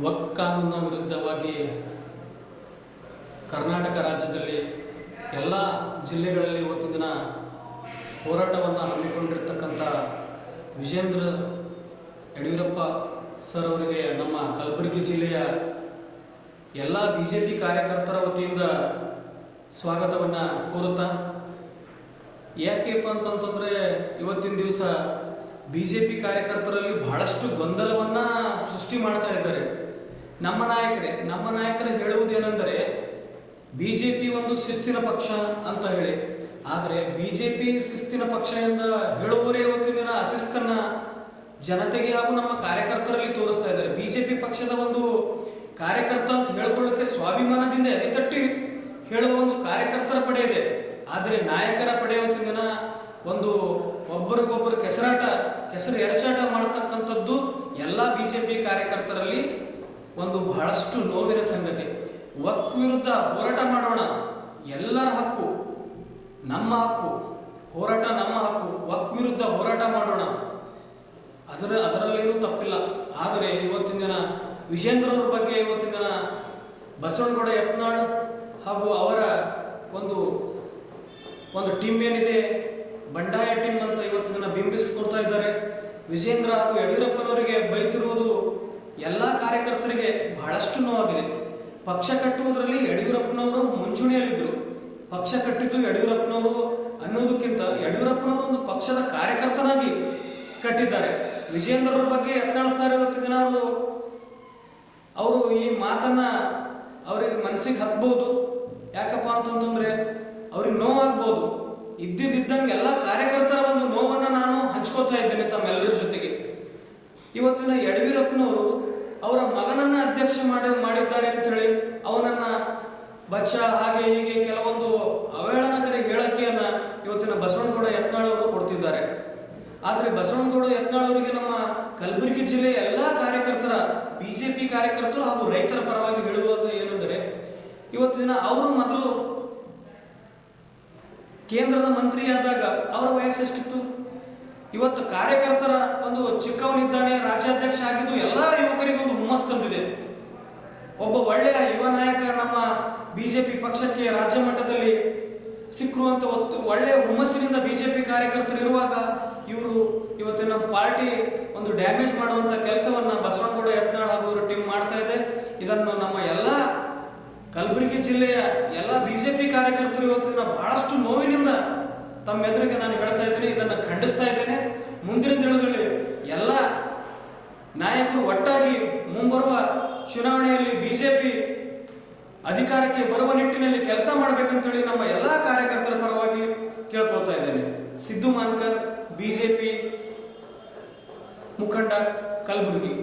ವಕ್ ಕಾನೂನಿನ ವಿರುದ್ಧವಾಗಿ ಕರ್ನಾಟಕ ರಾಜ್ಯದಲ್ಲಿ ಎಲ್ಲ ಜಿಲ್ಲೆಗಳಲ್ಲಿ ಇವತ್ತು ದಿನ ಹೋರಾಟವನ್ನು ಹಮ್ಮಿಕೊಂಡಿರ್ತಕ್ಕಂಥ ವಿಜೇಂದ್ರ ಯಡಿಯೂರಪ್ಪ ಸರ್ ಅವರಿಗೆ ನಮ್ಮ ಕಲಬುರಗಿ ಜಿಲ್ಲೆಯ ಎಲ್ಲ ಬಿ ಜೆ ಪಿ ಕಾರ್ಯಕರ್ತರ ವತಿಯಿಂದ ಸ್ವಾಗತವನ್ನು ಕೋರುತ್ತಾ ಯಾಕೆಪ್ಪ ಅಂತಂತಂದರೆ ಇವತ್ತಿನ ದಿವಸ ಬಿ ಜೆ ಪಿ ಕಾರ್ಯಕರ್ತರಲ್ಲಿ ಬಹಳಷ್ಟು ಗೊಂದಲವನ್ನ ಸೃಷ್ಟಿ ಮಾಡ್ತಾ ಇದ್ದಾರೆ. ನಮ್ಮ ನಾಯಕರೇ, ನಮ್ಮ ನಾಯಕರು ಹೇಳುವುದೇನೆಂದರೆ, ಬಿಜೆಪಿ ಒಂದು ಶಿಸ್ತಿನ ಪಕ್ಷ ಅಂತ ಹೇಳಿ. ಆದರೆ ಬಿಜೆಪಿ ಶಿಸ್ತಿನ ಪಕ್ಷ ಎಂದ ಹೇಳುವವರೇ ಇವತ್ತಿನ ದಿನ ಅಶಿಸ್ತನ್ನ ಜನತೆಗೆ ಹಾಗೂ ನಮ್ಮ ಕಾರ್ಯಕರ್ತರಲ್ಲಿ ತೋರಿಸ್ತಾ ಇದ್ದಾರೆ. ಬಿಜೆಪಿ ಪಕ್ಷದ ಒಂದು ಕಾರ್ಯಕರ್ತ ಅಂತ ಹೇಳ್ಕೊಳ್ಳೋಕೆ ಸ್ವಾಭಿಮಾನದಿಂದ ಎದೆತಟ್ಟಿ ಹೇಳುವ ಒಂದು ಕಾರ್ಯಕರ್ತರ ಪಡೆ ಇದೆ. ಆದರೆ ನಾಯಕರ ಪಡೆ ಇವತ್ತಿನ ದಿನ ಒಂದು ಒಬ್ಬರಿಗೊಬ್ಬರು ಕೆಸರಾಟ ಕೆಸರು ಎರಚಾಟ ಮಾಡತಕ್ಕಂಥದ್ದು ಎಲ್ಲ ಬಿ ಜೆ ಪಿ ಕಾರ್ಯಕರ್ತರಲ್ಲಿ ಒಂದು ಬಹಳಷ್ಟು ನೋವಿನ ಸಂಗತಿ. ವಕ್ ವಿರುದ್ಧ ಹೋರಾಟ ಮಾಡೋಣ. ಎಲ್ಲರ ಹಕ್ಕು, ನಮ್ಮ ಹಕ್ಕು, ಹೋರಾಟ ನಮ್ಮ ಹಕ್ಕು, ವಕ್ ವಿರುದ್ಧ ಹೋರಾಟ ಮಾಡೋಣ. ಅದರ, ಅದರಲ್ಲೇನೂ ತಪ್ಪಿಲ್ಲ. ಆದರೆ ಇವತ್ತಿನ ದಿನ ವಿಜೇಂದ್ರ ಅವ್ರ ಬಗ್ಗೆ ಇವತ್ತಿನ ದಿನ ಬಸವನಗೌಡ ಯತ್ನಾಳ್ ಹಾಗೂ ಅವರ ಒಂದು ಒಂದು ಟೀಮ್ ಏನಿದೆ, ಬಂಡಾಯ ಟೀಮ್ ಅಂತ ಇವತ್ತಿನ ದಿನ ಬಿಂಬಿಸ್ಕೊಡ್ತಾ ಇದ್ದಾರೆ. ವಿಜೇಂದ್ರ ಹಾಗೂ ಯಡಿಯೂರಪ್ಪನವರಿಗೆ ಬೈತಿರುವುದು ಎಲ್ಲ ಕಾರ್ಯಕರ್ತರಿಗೆ ಬಹಳಷ್ಟು ನೋವಾಗಿದೆ. ಪಕ್ಷ ಕಟ್ಟುವುದರಲ್ಲಿ ಯಡಿಯೂರಪ್ಪನವರು ಮುಂಚೂಣಿಯಲ್ಲಿದ್ದರು. ಪಕ್ಷ ಕಟ್ಟಿದ್ದು ಯಡಿಯೂರಪ್ಪನವರು ಅನ್ನೋದಕ್ಕಿಂತ ಯಡಿಯೂರಪ್ಪನವರು ಒಂದು ಪಕ್ಷದ ಕಾರ್ಯಕರ್ತನಾಗಿ ಕಟ್ಟಿದ್ದಾರೆ. ವಿಜೇಂದ್ರರ ಬಗ್ಗೆ ಎತ್ತಾಳ ಸರ್ ಇವತ್ತು ದಿನ ಅವರು ಈ ಮಾತನ್ನ ಅವರಿಗೆ ಮನಸ್ಸಿಗೆ ಹತ್ಬೋದು ಯಾಕಪ್ಪ ಅಂತಂತಂದ್ರೆ ಅವ್ರಿಗೆ ನೋವಾಗ್ಬೋದು. ಇದ್ದಿದ್ದಂಗೆ ಎಲ್ಲ ಕಾರ್ಯಕರ್ತರ ಹಂಚ್ಕೋತಾ ಇದ್ದೇನೆ ತಮ್ಮೆಲ್ಲರ ಜೊತೆಗೆ. ಇವತ್ತಿನ ಯಡಿಯೂರಪ್ಪನವರು ಅವರ ಮಗನನ್ನ ಅಧ್ಯಕ್ಷ ಮಾಡಿ ಮಾಡಿದ್ದಾರೆ ಅಂತ ಹೇಳಿ ಅವನನ್ನ ಬಚ್ಚ, ಹಾಗೆ ಹೀಗೆ ಕೆಲವೊಂದು ಅವಹೇಳನಕರ ಹೇಳಿಕೆಯನ್ನ ಇವತ್ತಿನ ಬಸವನಗೌಡ ಯತ್ನಾಳ್ ಅವರು ಕೊಡ್ತಿದ್ದಾರೆ. ಆದರೆ ಬಸವನಗೌಡ ಯತ್ನಾಳ್ ಅವರಿಗೆ ನಮ್ಮ ಕಲಬುರಗಿ ಜಿಲ್ಲೆಯ ಎಲ್ಲಾ ಕಾರ್ಯಕರ್ತರ, ಬಿಜೆಪಿ ಕಾರ್ಯಕರ್ತರು ಹಾಗೂ ರೈತರ ಪರವಾಗಿ ಹೇಳುವುದು ಏನೆಂದರೆ, ಇವತ್ತಿನ ಅವರು ಮೊದಲು ಕೇಂದ್ರದ ಮಂತ್ರಿಯಾದಾಗ ಅವರ ವಯಸ್ಸು ಎಷ್ಟಿತ್ತು ಇವತ್ತು ಕಾರ್ಯಕರ್ತರ ಒಂದು ಚಿಕ್ಕವನಿದ್ದಾನೆ, ರಾಜ್ಯಾಧ್ಯಕ್ಷ ಆಗಿದ್ದು ಎಲ್ಲ ಯುವಕರಿಗೆ ಒಂದು ಹುಮ್ಮಸ್ ತಂದಿದೆ. ಒಬ್ಬ ಒಳ್ಳೆಯ ಯುವ ನಾಯಕ ನಮ್ಮ ಬಿಜೆಪಿ ಪಕ್ಷಕ್ಕೆ ರಾಜ್ಯ ಮಟ್ಟದಲ್ಲಿ ಸಿಕ್ಕುವಂತ ಒತ್ತು, ಒಳ್ಳೆಯ ಹುಮ್ಮಸ್ಸಿನಿಂದ ಬಿಜೆಪಿ ಕಾರ್ಯಕರ್ತರು ಇರುವಾಗ ಇವರು ಇವತ್ತಿನ ಪಾರ್ಟಿ ಒಂದು ಡ್ಯಾಮೇಜ್ ಮಾಡುವಂತ ಕೆಲಸವನ್ನ ಬಸವನಗೌಡ ಯತ್ನಾಳ್ ಹಾಗೂ ಟೀಮ್ ಮಾಡ್ತಾ ಇದೆ. ಇದನ್ನು ನಮ್ಮ ಎಲ್ಲ ಕಲಬುರಗಿ ಜಿಲ್ಲೆಯ ಎಲ್ಲ ಬಿಜೆಪಿ ಕಾರ್ಯಕರ್ತರು ಇವತ್ತಿನ ಬಹಳಷ್ಟು ನೋವಿನಿಂದ ತಮ್ಮ ಎದುರಿಗೆ ನಾನು ಹೇಳ್ತಾ ಇದ್ದೀನಿ, ಇದನ್ನು ಖಂಡಿಸ್ತಾ ಇದ್ದೇನೆ. ಮುಂದಿನ ದಿನಗಳಲ್ಲಿ ಎಲ್ಲ ನಾಯಕರು ಒಟ್ಟಾಗಿ ಮುಂಬರುವ ಚುನಾವಣೆಯಲ್ಲಿ ಬಿಜೆಪಿ ಅಧಿಕಾರಕ್ಕೆ ಬರುವ ನಿಟ್ಟಿನಲ್ಲಿ ಕೆಲಸ ಮಾಡಬೇಕಂತೇಳಿ ನಮ್ಮ ಎಲ್ಲ ಕಾರ್ಯಕರ್ತರ ಪರವಾಗಿ ಕೇಳ್ಕೊಳ್ತಾ ಇದ್ದೇನೆ. ಸಿದ್ದು ಮಾನ್ಕರ್, ಬಿಜೆಪಿ ಮುಖಂಡ ಕಲಬುರಗಿ.